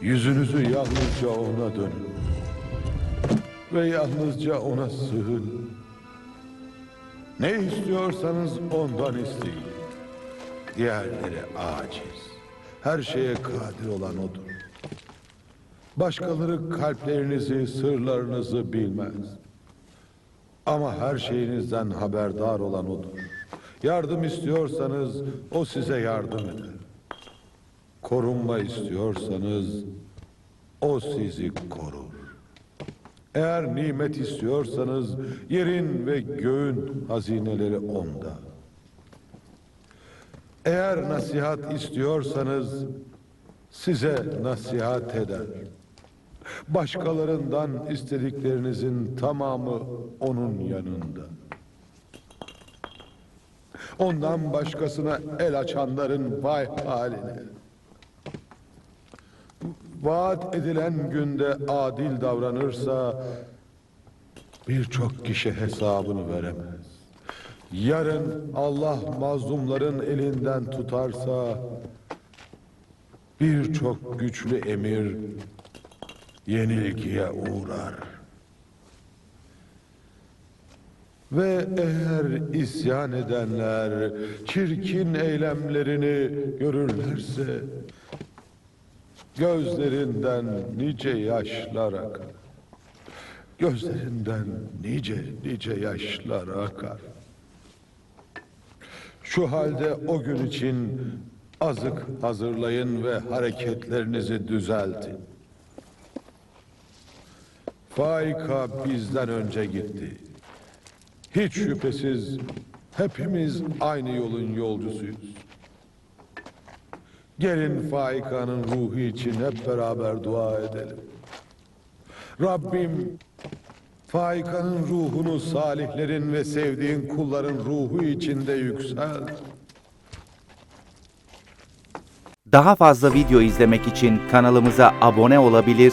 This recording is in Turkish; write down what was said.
Yüzünüzü yalnızca ona dönün. Ve yalnızca ona sığın. Ne istiyorsanız ondan isteyin. Diğerleri aciz. Her şeye kadir olan odur. Başkaları kalplerinizi, sırlarınızı bilmez. Ama her şeyinizden haberdar olan odur. Yardım istiyorsanız o size yardım eder. Korunma istiyorsanız o sizi korur. Eğer nimet istiyorsanız yerin ve göğün hazineleri onda. Eğer nasihat istiyorsanız size nasihat eder. Başkalarından istediklerinizin tamamı onun yanında. Ondan başkasına el açanların vay haline. Vaat edilen günde adil davranırsa birçok kişi hesabını veremez. Yarın Allah mazlumların elinden tutarsa birçok güçlü emir yenilgiye uğrar. Ve eğer isyan edenler çirkin eylemlerini görürlerse gözlerinden nice yaşlar akar. Gözlerinden nice nice yaşlar akar. Şu halde o gün için azık hazırlayın ve hareketlerinizi düzeltin. Faika bizden önce gitti. Hiç şüphesiz hepimiz aynı yolun yolcusuyuz. Gelin Faika'nın ruhu için hep beraber dua edelim. Rabbim Faika'nın ruhunu salihlerin ve sevdiğin kulların ruhu içinde yükselt. Daha fazla video izlemek için kanalımıza abone olabilir,